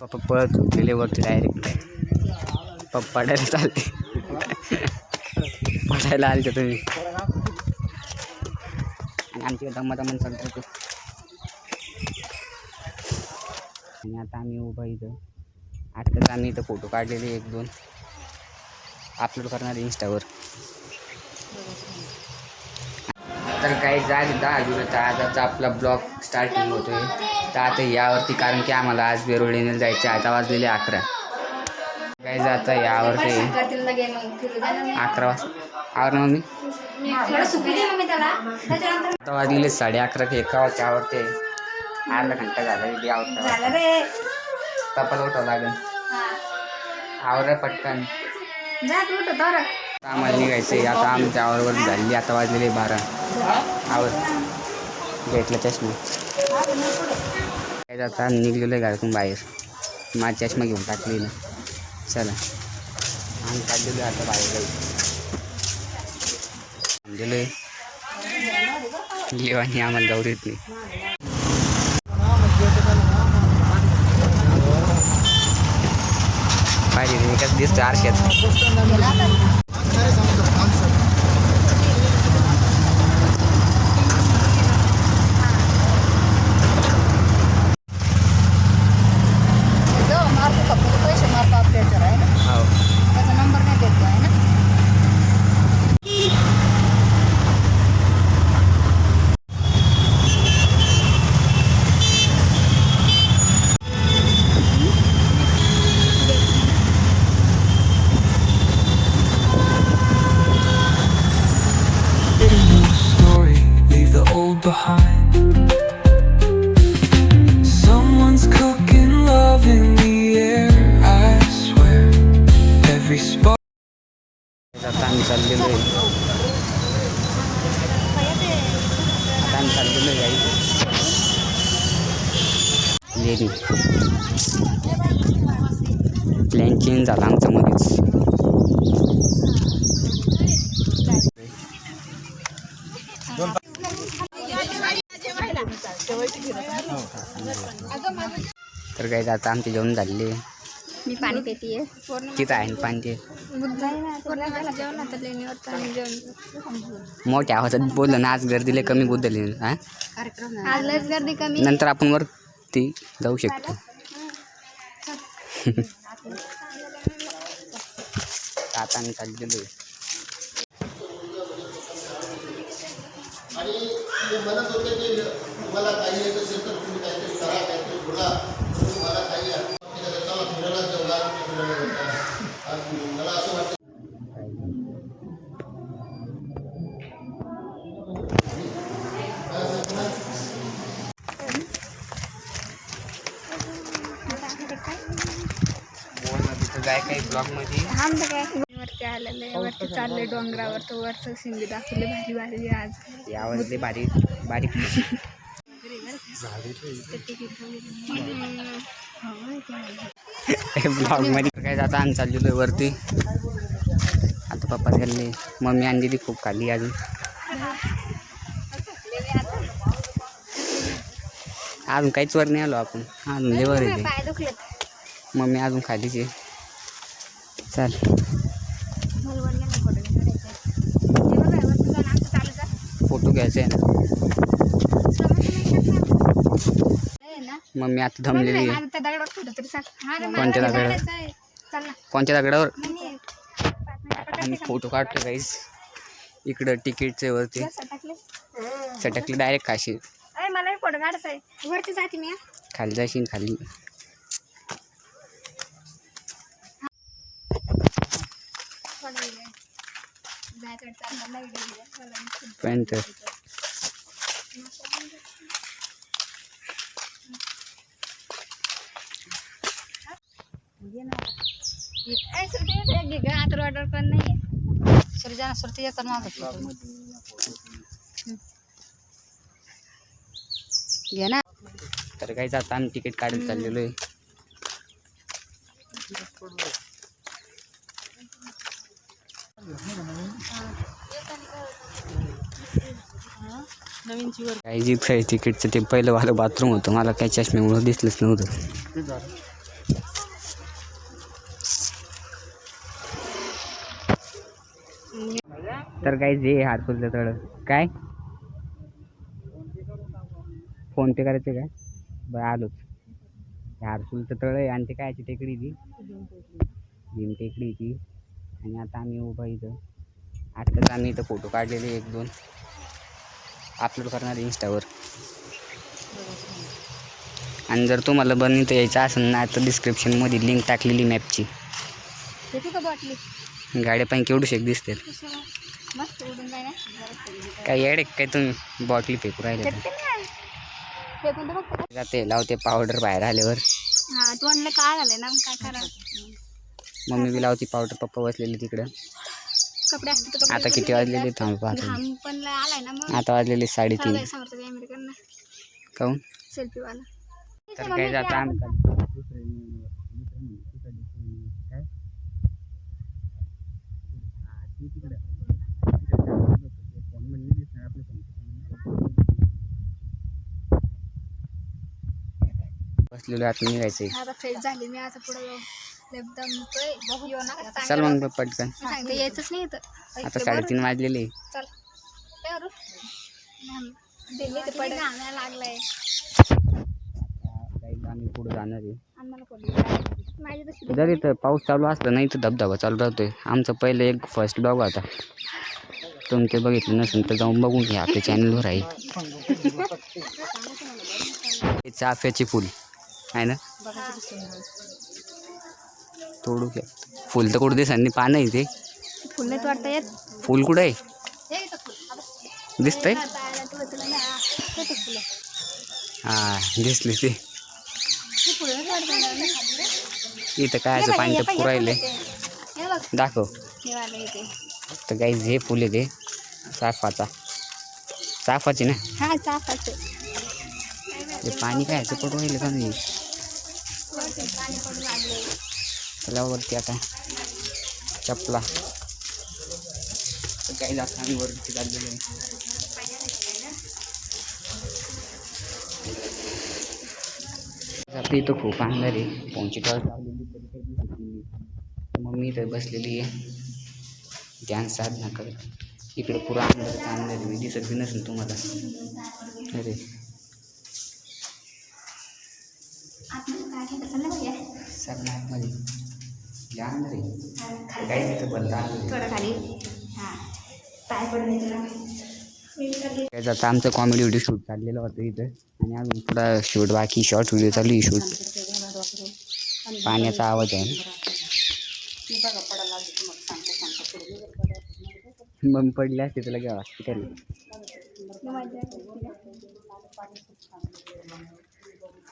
पप्पा पळत गेले वरती डायरेक्ट पप्पा डायरेक्ट चालते पडायला आले तुम्ही. आणि आमची दम्मा दमन चालतो आणि आता आम्ही उभा इथं. आत्ताच आम्ही इथं फोटो काढलेले एक दोन. अपलोड करणार इंस्टावर तर काही जाग दहा आजचा आपला ब्लॉग स्टार्टिंग होतोय. तर आता यावरती कारण की आम्हाला आज वेरुळीने जायचे आता वाजलेले अकरा. काही जाता यावरती? अकरा वाजता. आवर मग मी आता वाजलेले साडे अकरा ते एका वाजता आवडते अर्धा घंटा झाला तपाला उठावं लागेल. आवर पटकन. आम्हाला निघायचं आता आमच्या आवरवर झाली. आता वाजलेले बारा. आवर. भेटला चष्मा. आता निघलेलो आहे घरातून बाहेर. माझा चष्मा घेऊन टाकली ना. चला. आम्ही काढलेलो आहे आता बाहेर थांबलेलो आहे. लेवानी आम्हाला जाऊ देत नाही. पाहिजे मी कसं दिसतं आरशात आता आम्ही चाललेलो आहे आता आम्ही चाललेलो आहे गाई लेडी प्लॅन चेंज झाला आमचा मध्येच तर काही आता आमचे जेवण झालेले आहे. मी पाणी पितीये. तिथं आहे ना पाणी ते? जेवण आता लेणीवर आम्ही जेवण मोठ्या आवाजात बोललं ना आज गर्दीला कमी बोलले हा? आज लस गर्दी कमी. नंतर आपण वर ती जाऊ शकतो. आता आम्ही चाललेलो आहे बोल जाय काही वरती आलेलं आहे वरती चाललंय डोंगरावर तो वरचं सिंगी दाखवले भारी भारी आज यावरती बारीक बारीक ब्लॉगमध्ये काय जाता? आम्ही चाललेलो वरती. आता पप्पा चालले मम्मी आणि दिदी खूप खाल्ली अजून अजून काहीच वर नाही आलो आपण. अजून लेवर येते मम्मी अजून खालीच आहे. चाल. फोटो घ्यायचे आहे ना. ना मम्मी आता आहे. रे, कोणत्या दगडावर? कोणत्या दगडावर? आम्ही फोटो काढतो काहीच इकडं तिकीटचे वरती. सटकले? डायरेक्ट खाशी अरे मला फोटो काढायचा आहे. वरती जाते मी. खाली जाशील खाली. थोडं वेळ. जायचं चाललं नाही गेलं. चला, मी खूप पण तर ए, सुरती एक घे गं, आता. ऑर्डर पण नाही सुरजाना सुरती याचा मागत घे ना. तर काही आता आम्ही तिकीट काढून चाललेलो आहे. काही जिथं आहे तिकीटचं ते पहिलं वालं बाथरूम होतं. मला काही चष्म्यामुळं दिसलंच नव्हतं. तर काय जे हारसूलचं तळ काय? फोन पे करायचं काय? बरं आलोच. हारसूलचं तळ आहे. आणि ते कायची टेकडी ती. भीम टेकडी ती. आणि आता आम्ही उभा इथं. आत्ताच आम्ही इथं फोटो काढलेले एक दोन. अपलोड करणार इंस्टावर आणि जर तुम्हाला बनवता यायचं असेल ना तर डिस्क्रिप्शनमध्ये लिंक टाकलेली मॅपची गाड्या पण केवढू शेक दिसते मस्त उडून जाय ना. काय येडे काय तुम्ही? बॉटली फेकू राहिले फेकून तर जाते लावते पावडर बाहेर आल्यावर. हा तू आणलं काय झालंय ना? काय करा? मम्मी बी लावती पावडर पप्पा बसलेले तिकडं. कपडे असते तर आता किती वाजलेले थांब पाहतो? घाम पण लय आलाय ना मग. आता वाजलेले साडेतीन. अमेरिकन काहून सेल्फी वाला तर काय जातं काय? बसलेलो आता निघायचंय. आता फ्रेश झाली मी आता पुढे एकदम येऊ नका चल मग पटकन. सांगते यायचंच नाही इथं. आता साडेतीन वाजलेले चल. दिल्ली ते पडे. लागलाय आम्ही पुढे जाणार आहे. जर इथं पाऊस चालू असला नाही तर धबधबा चालू राहतोय. आमचं पहिलं एक फर्स्ट ब्लॉग होता. तुम्ही ते बघितलं नसेल तर जाऊन बघून घ्या. आपल्या चॅनलवर आहे. चाफ्याचे फुल. आहे ना? तोडू घ्या फुल तर कुठं दिसत नाही पानं आहे ते. फुल नाही वाटतं येत. फुल कुठं आहे? दिसतंय? हा दिसले ते. इथं काय असं पाणी तर पुरायले हे दाखव तर काही हे फुल आहे ते. चाफाचा चाफाची ना? हा चाफाचे ते पाणी काय याचं पटू राहिलं का नाही? त्याला वरती आता चपला तर काही जास्त आम्ही वरती चाललेलो आहे आता इथं खूप अंधार आहे फोनची टॉर्च लावलेली तरी काही दिसत नाही तर मम्मी इथं बसलेली आहे ध्यान साधना करत इकडे पुरा अंधार अंधार आहे. दिसत बी नसेल तुम्हाला अरे आतमध्ये काही तिथं बंद. काय जातं आमचं कॉमेडी व्हिडिओ शूट चाललेलं होतं इथं. आणि अजून थोडा शूट बाकी. शॉर्ट व्हिडिओ चालू आहे शूट पाण्याचा आवाज आहे. ना मग पडले असते तुला हॉस्पिटल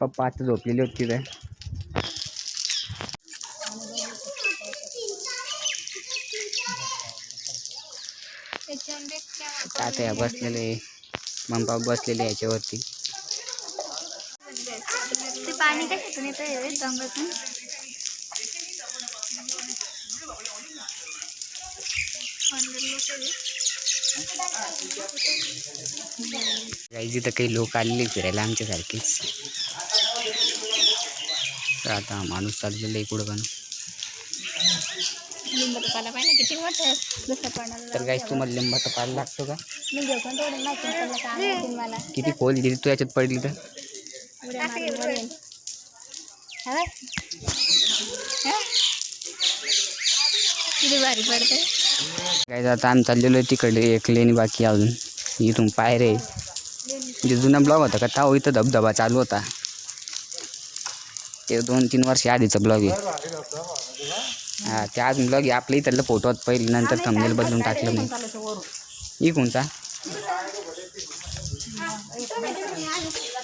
पप्पा आता झोपलेली होती तिथं. आता या बसलेले मम्पा बसलेले याच्यावरती. ते पाणी कशातून येतं काही तिथं काही लोक आलेले फिरायला आमच्यासारखेच. तर आता माणूस चाललेला आहे कुठं पण. लिंबाचा पाला पाहिजे किती मोठं पाण्याला तर काही तुम्हाला लिंबाचा पाला लागतो का? मी घेऊ पण तेवढं माहिती पडलं का आणखीन मला किती खोल दिली तू याच्यात पडली तर? उड्या मारून वळेन. हा? बघ. हा? किती भारी पडते काय आता आम्ही चाललेलो आहे तिकडे एक लेणी बाकी आहे अजून. इथून पायरे म्हणजे जुना ब्लॉग होता का? ताव इथं धबधबा चालू होता. ते दोन तीन वर्ष आधीचा ब्लॉग आहे. हा ते ब्लॉग आहे आपल्या इथलं फोटो पहिले नंतर थंबनेल बदलून टाकलं मी. इकूनचा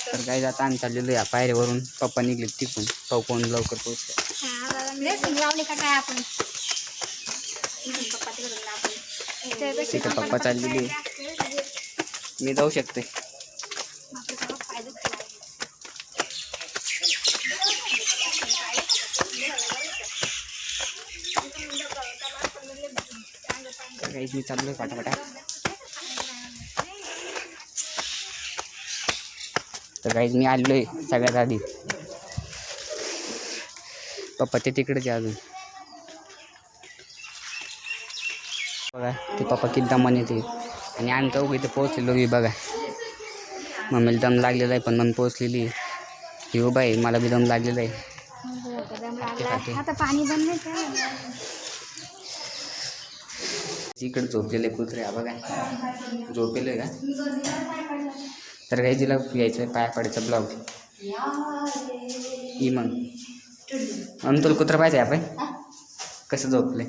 तर काय जाता आम्ही चाललेलो या पायऱ्यावरून. पप्पा निघले तिकून कोण लवकर पोहोचतो. हा तिथं पप्पा चाललेली. मी जाऊ शकते आपलं सगळं फायदा झाला. तर काहीच मी चाललोय फाटाफाटा तर काहीच मी आलोय सगळ्यात आधी. पप्पा ते तिकडेच आहे अजून. बघा ते पप्पा किती दमाने येते. आणि आम्ही चौघ इथे पोहोचलेलो मी बघा. मम्मीला दम लागलेला आहे पण मम्मी पोहोचलेली ही उभा आहे मला बी दम लागलेला आहे. आता पाणी इकडे झोपलेले कुत्रे हा बघा झोपेले का? तर काही तिला घ्यायचं आहे पाया पडायचा ब्लॉग. ही मग. मग तुला कुत्रा पाहिजे आपण? कसं झोपले?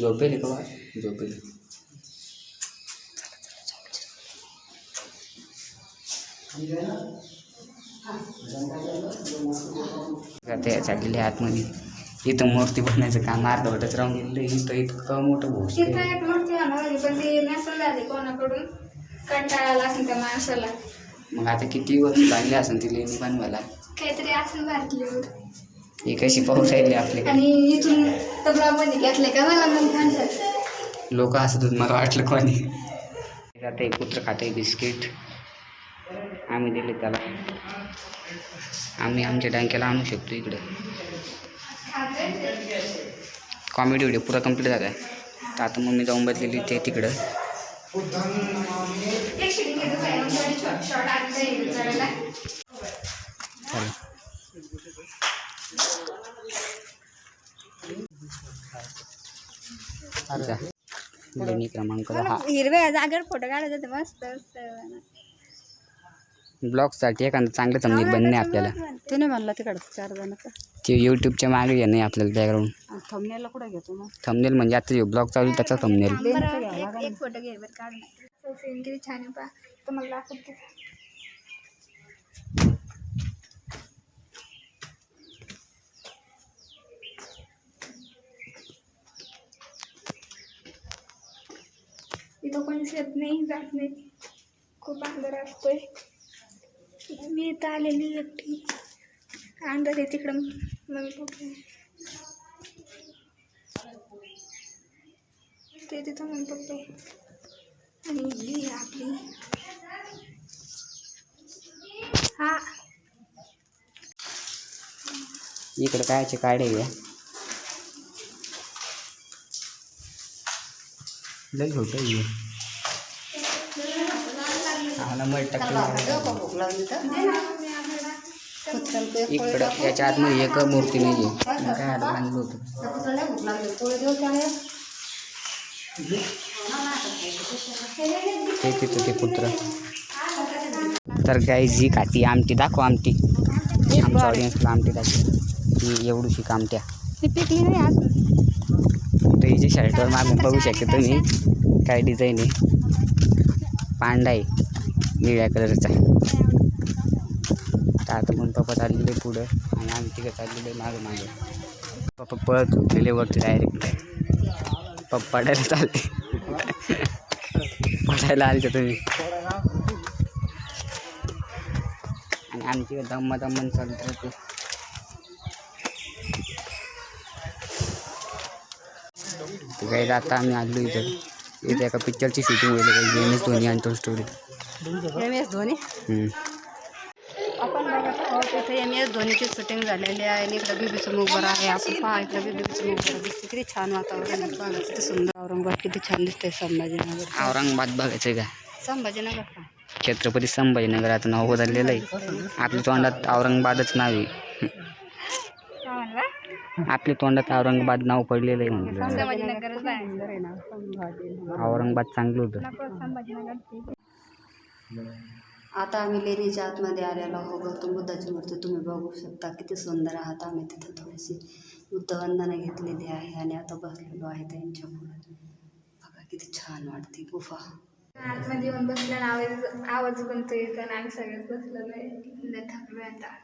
झोपेले का झोपेले. ते चाललेले आतमध्ये. इथं मूर्ती बनवायचं काम अर्धवटच राहून गेलं इथं इतकं मोठं भोस तिथं एक मूर्ती पण ती नसेल झाली कोणाकडून. कंटाळा आला असेल त्या माणसाला. मग आता किती वर्ष लागले असेल ती लेणी बनवायला? काहीतरी असेल भारतीय. ही कशी पाहू राहिली आपल्याकडे? आणि इथून तबलामध्ये घेतले का मला मग माणसाचं लोक होते मला वाटलं कोणी. जाते कुत्र खाते बिस्किट. आम्ही दिले त्याला. आम्ही आमच्या टँक्याला आणू शकतो इकडे. कॉमेडी व्हिडिओ पुरा कंप्लीट झाला आहे तर आता मग मी जाऊन बसलेली ते तिकडं. एक क्रमांक हिरव्या जागेवर फोटो काढायचा मस्त मस्त. ब्लॉगसाठी एखादं चांगलं थंबनेल बनणे आपल्याला. तू नाही म्हणला तिकडं चार जणांचा. ते यूट्यूबच्या मागे येणे आपल्याला बॅकग्राऊंड थंबनेला कुठं घेतो मग? थंबनेल म्हणजे आता जो ब्लॉग चालू आहे त्याचा थंबनेल एक एक फोटो घे बरं काढ ना. सीन किती छान आहे दाखवते इथं कोणीच येत नाही जात नाही. खूप अंधार असतोय. मी इथं आलेली एकटी. अंदाज आहे तिकडं. मम्मी पप्पा ते तिथं मम्मी पप्पा आणि ही आपली. हा. इकडे कायचे काढे घ्या लय छोटं आहे हे. आम्हाला मध पोळी इकडं याच्या आतमध्ये एक मूर्ती नाही आहे काय आता आणलं होतं ते तिथं ते कुत्र तर काही जी खाती आमटी दाखव आमटी. आमच्या ऑडियन्सला आमटी दाखव. ही एवढीशी कामट्या. ती पिकली नाही अजून तर हिच्या शर्टवर मागून बघू शकता तुम्ही. काय डिझाईन आहे. पांडा आहे. निळ्या कलरचा. तर आता मग पप्पा चाललेले पुढं आणि आम्ही तिकडे चाललेले मागे मागे. पप्पा पळत उठलेले वरती डायरेक्ट पप्पा पडायला चालते पडायला आलते तुम्ही. आणि आमची दम्मा दम्मन चालत राहते. काही आता आम्ही आलो इथं. इथे एका पिक्चरची शूटिंग होईल. काही एम एस धोनी आणि स्टोरी एम एस धोनी. आपण बघत आहोत इथे एम एस धोनीची शूटिंग झालेली आहे आणि इकडं बीबीचं मोबर आहे आपण पहा इकडं बीबीचं मोबर दिसते किती छान वातावरण आहे. बघा किती सुंदर औरंगाबाद किती छान दिसतंय संभाजीनगर. औरंगाबाद बघायचं का? संभाजीनगर का? छत्रपती संभाजीनगर आता नाव बदललेलं आहे. आपल्या तोंडात औरंगाबादच नाव आहे. काय म्हणला आपल्या तोंडात औरंगाबाद नाव पडलेलं आहे म्हटलं संभाजीनगरच बाय सुंदर आहे ना संभाजीनगर औरंगाबाद चांगलं होतं आता आम्ही लेणीच्या आतमध्ये आलेलो आहोत. गौतम बुद्धाची मूर्ती तुम्ही बघू शकता. किती सुंदर आहात आम्ही तिथं थोडीशी बुद्धवंदना घेतलेली आहे आणि आता बसलेलो आहे त्यांच्या पुढे. बघा किती छान वाटते. गुफा. आतमध्ये येऊन बसल्या आवाज आवाज बनतो येतो आणि आम्ही सगळेच बसलेलो आहे. थकलो आता.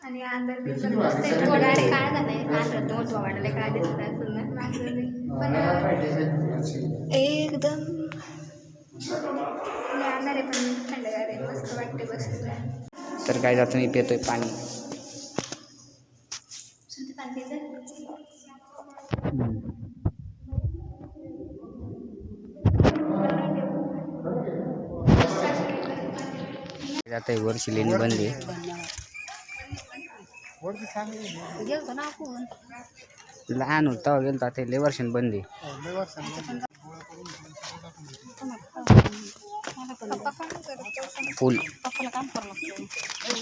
आणि अंदर दिसत बसते थोडा आणि काय झालंय. अंदर मोठं वाटलं काय दिसत असेल ना. पण एकदम लय अंधार आहे पण थंडगार आहे मस्त वाटते बसलेलं तर काय जातं मी पितोय पाणी. जात आहे वर्षी लेणी गेलतो आपण. लहान होता तेव्हा गेलो आता लय वर्षांनी बंद आहे फुल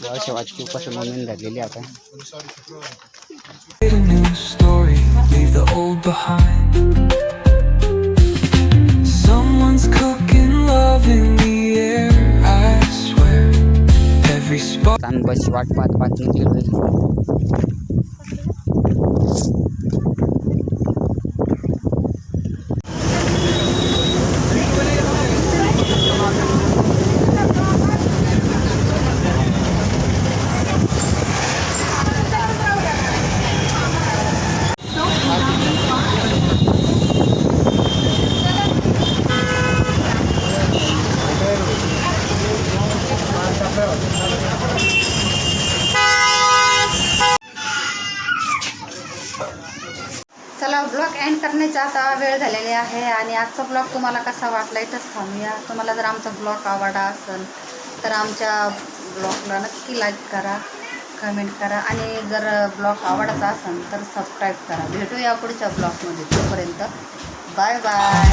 वर्ष वाचकी उपासून नोंदणी झालेली आता a new story, leave the old behind. Someone's cooking love in the air, I swear. Every spot. Blog end करण्याचा आता वेळ झालेली आहे आणि आजचा ब्लॉग तुम्हाला कसा वाटला इथंच थांबूया. तुम्हाला जर आमचा ब्लॉग आवडला असेल तर आमच्या ब्लॉगला नक्की लाईक करा कमेंट करा आणि जर ब्लॉग आवडायचा असेल तर सबस्क्राईब करा. भेटूया पुढच्या ब्लॉगमध्ये. तोपर्यंत बाय बाय